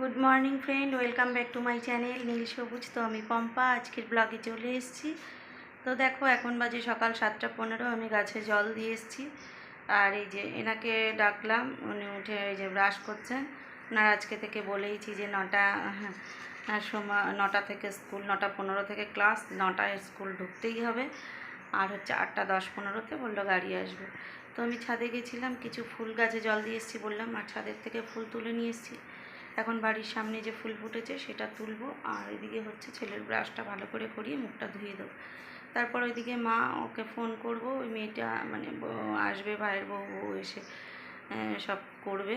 Good morning friend welcome back to my channel নীল সবুজ তো আমি পম্পা আজকের ব্লগে চলে এসেছি। তো দেখো এখন বাজে সকাল সাতটা পনেরো আমি গাছে জল দিয়ে এসেছি। আর এই যে এনাকে ডাকলাম উনি উঠে এই যে ব্রাশ করছেন। ওনার আজকে থেকে বলেইছি যে নটা হ্যাঁ, সময় নটা থেকে স্কুল নটা পনেরো থেকে ক্লাস নটায় স্কুল ঢুকতেই হবে। আর হচ্ছে আটটা দশ পনেরোতে বলল গাড়ি আসবে। তো আমি ছাদে গেছিলাম কিছু ফুল গাছে জল দিয়ে এসেছি বললাম আর ছাদের থেকে ফুল তুলে নিয়ে এসেছি। এখন বাড়ির সামনে যে ফুল ফুটেছে সেটা তুলবো, আর এদিকে হচ্ছে ছেলের ব্রাশটা ভালো করে করিয়ে মুখটা ধুয়ে দেবো। তারপর ওইদিকে মা ওকে ফোন করব, ওই মেয়েটা মানে আসবে ভাইয়ের বউ এসে সব করবে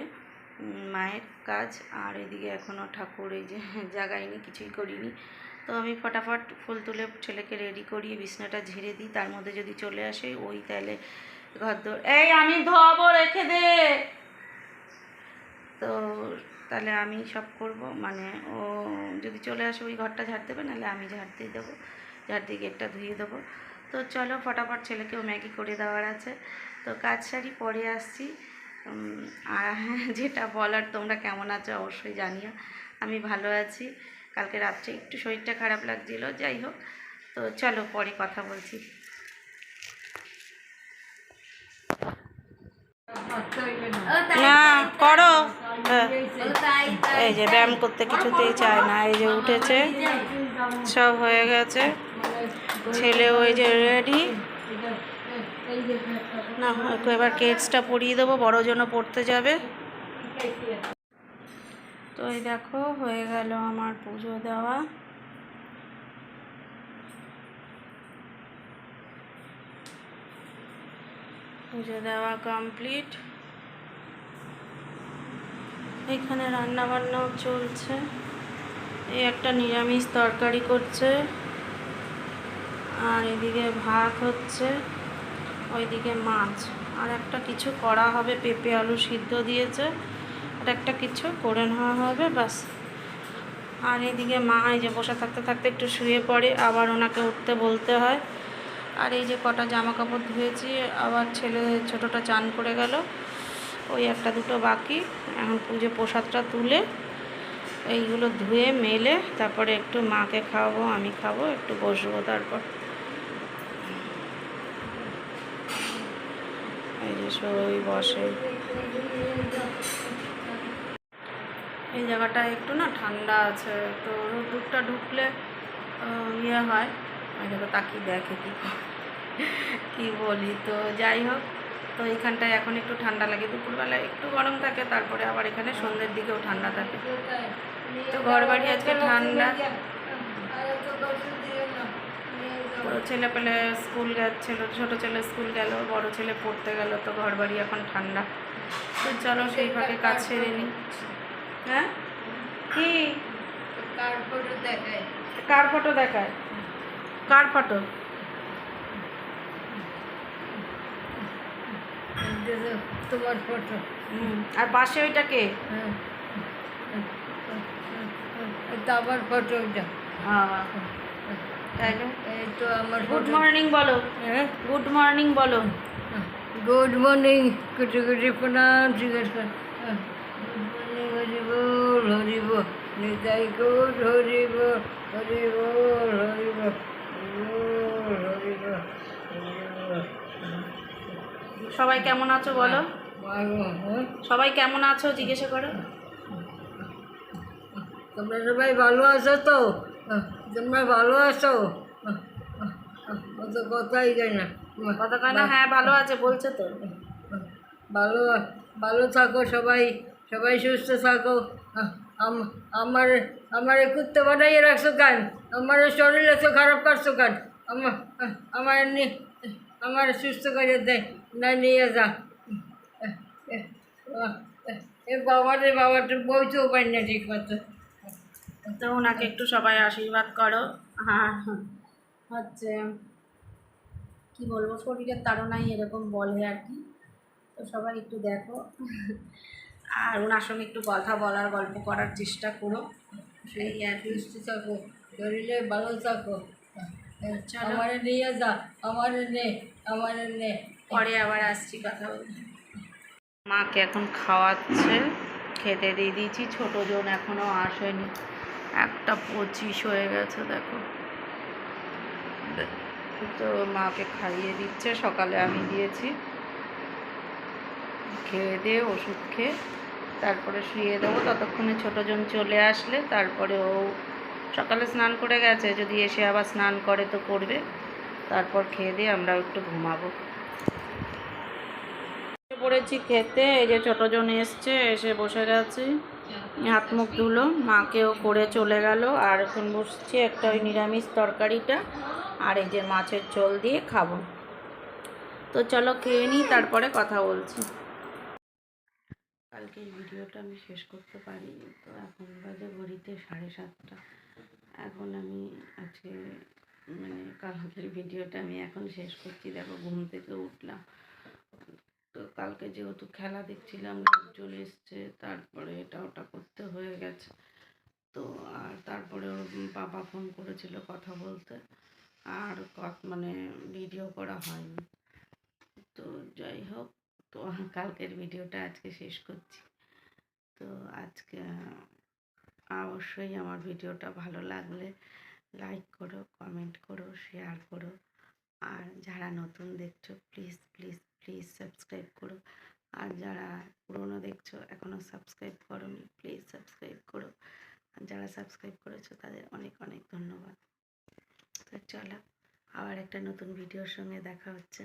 মায়ের কাজ। আর এদিকে এখনও ঠাকুর এই যে জাগাইনি কিছুই করিনি। তো আমি ফটাফট ফুল তুলে ছেলেকে রেডি করিয়ে বিছনাটা ঝেড়ে দিই, তার মধ্যে যদি চলে আসে ওই তাহলে ঘর দোর এই, আমি ধোয়াবো রেখে দে! তো তাহলে আমি সব করব। মানে ও যদি চলে আসে ওই ঘরটা ঝাড় দেবে নাহলে আমি ঝাড় দিয়ে দেবো। ঝাড় দিয়ে গেটটা ধুয়ে দেবো। তো চলো ফটাফট ছেলেকেও ম্যাগি করে দেওয়ার আছে। তো কাজ সারি পরে আসছি। আর হ্যাঁ, যেটা বলার তোমরা কেমন আছো অবশ্যই জানিও। আমি ভালো আছি। কালকে রাত্রে একটু শরীরটা খারাপ লাগছিল যাই হোক। তো চলো পরে কথা বলছি। না করো। এই যে ব্যায়াম করতে কিছুতেই চায় না, এই যে উঠেছে, সব হয়ে গেছে। ছেলে ওই যে রেডি না এবার কেটসটা পরিয়ে দেবো, বড়ো জন্য পড়তে যাবে। তো এই দেখো, হয়ে গেল আমার পুজো দেওয়া। পুজো দেওয়া কমপ্লিট এখানে রান্না বান্নাও চলছে। এই একটা নিরামিষ তরকারি করছে। আর এদিকে ভাত হচ্ছে, ওইদিকে মাছ। আর একটা কিছু করা হবে, পেঁপে আলু সিদ্ধ দিয়েছে। আর একটা কিছু করে নেওয়া হবে বাস আর এদিকে মা এই যে বসে থাকতে থাকতে একটু শুয়ে পড়ে, আবার ওনাকে উঠতে বলতে হয়। আর এই যে কটা জামা কাপড় ধুয়েছি, আবার ছেলে ছোটোটা চান করে গেল। ওই একটা দুটো বাকি। এখন পুজো প্রসাদটা তুলে এইগুলো ধুয়ে, মেলে, তারপরে একটু মাকে খাওয়াবো, আমি খাব, একটু বসবো তারপর। এই যে সবাই বসে। এই জায়গাটা একটু না ঠান্ডা আছে, তো রোদ্দুরটা ঢুকলে ইয়ে হয়। দেখো তাকিয়ে দেখে কি। কি বলি, তো যাই হোক। তো এইখানটায় এখন একটু ঠান্ডা লাগে। দুপুরবেলায় একটু গরম থাকে তারপরে আবার এখানে সন্ধ্যের দিকেও ঠান্ডা থাকে। তো ঘর বাড়ি আজকে ঠান্ডা। ছেলে পেলে স্কুল যাচ্ছিল ছোটো ছেলে স্কুল গেল বড় ছেলে পড়তে গেল তো ঘর বাড়ি এখন ঠান্ডা। তো চলো সেই ফাঁকে কাজ সেরে নিই হ্যাঁ? কি? কার ফটো দেখায়? কার ফটো? তোমার ফটো আর পাশে ওইটা কে? আমার ফটো ওটা হ্যাঁ। তাইলে এই তো আমার গুড মর্নিং বলো। হ্যাঁ। গুড মর্নিং বলো। গুড মর্নিং কুটি কুটি প্রণাম ঠিক আছে গুড মর্নিং হরি বল হরি বল নিতাই গুড হরি বল হরি বল হরি বল হরি বল হরি বল সবাই কেমন আছো বলো? সবাই কেমন আছো জিজ্ঞাসা করো। তোমরা সবাই ভালো আছো তো? তোমরা ভালো আছো? কথাই যায় না। কথা কয় না হ্যাঁ ভালো আছে বলছে তো। ভালো ভালো থাকো সবাই সবাই সুস্থ থাকো। আম- আমার আমার কুত্তে বানাইয়ে রাখছো কেন? আমার শরীর এত খারাপ করছ কেন? আমার আমার আমার সুস্থ করে দেয়। না নিয়ে যা। এ বাবা রে বাবা তো বইতেও পারি না ঠিক মতো। তো ওনাকে একটু সবাই আশীর্বাদ করো। হ্যাঁ হ্যাঁ। হচ্ছে কি বলব শরীরের তাড়নাই এরকম বলে আর কি। তো সবাই একটু দেখো। আর ওনার সঙ্গে একটু কথা বলার গল্প করার চেষ্টা করো। সেই সুস্থ থাকো শরীরে ভালো থাকো। আমার নিয়ে যা আমার নে আমার নে। পরে আবার আসছি কথা বলতে। মাকে এখন খাওয়াচ্ছে, খেতে দিয়ে দিয়েছি ছোটো জন এখনও আসেনি। একটা পঁচিশ হয়ে গেছে, দেখো। তো মাকে খাইয়ে দিচ্ছে, সকালে আমি দিয়েছি। খেয়ে দিয়ে ওষুধ খেয়ে তারপরে শুয়ে দেবো। ততক্ষণে ছোটো জন চলে আসলে তারপরে ও সকালে স্নান করে গেছে, যদি এসে আবার স্নান করে তো করবে। তারপর খেয়ে দিয়ে আমরা একটু ঘুমাবো। পড়েছি খেতে, এই যে ছোটো জন এসছে, এসে বসে গেছি। হাত মুখ ধুলো, মাকেও করে চলে গেল, আর এখন বসছি একটা ওই নিরামিষ তরকারিটা, আর এই যে মাছের ঝোল দিয়ে খাব। তো চলো খেয়ে নিই, তারপরে কথা বলছি। কালকের ভিডিওটা আমি শেষ করতে পারিনি, তো এখন বাজে ঘড়িতে সাড়ে সাতটা। এখন আমি আজকে মানে কালকের ভিডিওটা আমি এখন শেষ করছি, দেখো ঘুম থেকে উঠলাম। তো কালকে যেহেতু খেলা দেখছিলাম চলে এসছে, তারপরে এটা ওটা করতে হয়ে গেছে। তো আর তারপরে ওর বাবা ফোন করেছিল কথা বলতে, আর মানে ভিডিও করা হয়নি। তো যাই হোক, তো কালকের ভিডিওটা আজকে শেষ করছি। তো আজকে অবশ্যই আমার ভিডিওটা ভালো লাগলে লাইক করো কমেন্ট করো শেয়ার করো। আর যারা নতুন দেখছ প্লিজ প্লিজ প্লিজ সাবস্ক্রাইব করো। আর যারা পুরনো দেখছ এখনও সাবস্ক্রাইব করোনি প্লিজ সাবস্ক্রাইব করো। আর যারা সাবস্ক্রাইব করেছ, তাদের অনেক অনেক ধন্যবাদ। তো চলো, আবার একটা নতুন ভিডিওর সঙ্গে দেখা হচ্ছে।